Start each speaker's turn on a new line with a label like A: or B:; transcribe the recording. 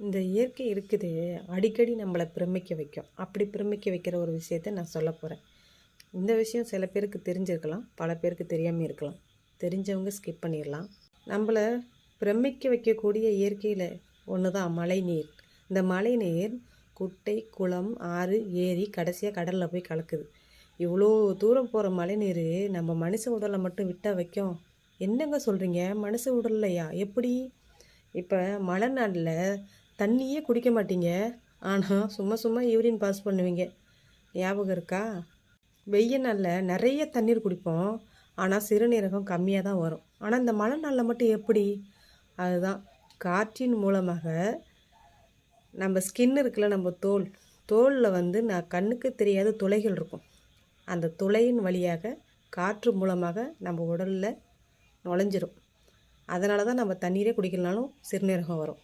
A: இந்த இயற்கை இருக்குது அடிக்கடி நம்மளை பிரமிக்க வைக்கும். அப்படி பிரமிக்க வைக்கிற ஒரு விஷயத்த நான் சொல்ல போகிறேன் இந்த விஷயம் சில பேருக்கு தெரிஞ்சிருக்கலாம் பல பேருக்கு தெரியாமல் இருக்கலாம். தெரிஞ்சவங்க ஸ்கிப் பண்ணிடலாம் நம்மளை பிரமிக்க வைக்கக்கூடிய இயற்கையில் ஒன்று தான் மழை நீர். இந்த மழை நீர் குட்டை குளம் ஆறு ஏரி கடைசியாக கடலில் போய் கலக்குது. இவ்வளோ தூரம் போகிற மழை நீர் நம்ம மனுஷ உடலை மட்டும் விட்டால் வைக்கும். என்னங்க சொல்கிறீங்க மனுஷ உடல்லையா? எப்படி? இப்போ மழை நாளில் தண்ணியே குடிக்க மாட்டீங்க. ஆனால் சும்மா சும்மா யூரின் பாஸ் பண்ணுவீங்க. ஞாபகம் இருக்கா? வெய்ய நாளில் நிறைய தண்ணீர் குடிப்போம். ஆனால் சிறுநீரகம் கம்மியாக தான் வரும். ஆனால் இந்த மழை நாளில் மட்டும் எப்படி? அதுதான். காற்றின் மூலமாக நம்ம ஸ்கின் இருக்குல்ல நம்ம தோல். தோலில் வந்து நான் கண்ணுக்கு தெரியாத துளைகள் இருக்கும். அந்த துளையின் வழியாக காற்று மூலமாக நம்ம உடலில் நுழைஞ்சிரும். அதனால தான் நம்ம தண்ணீரே குடிக்கலனாலும் சிறுநீரகம் வரும்.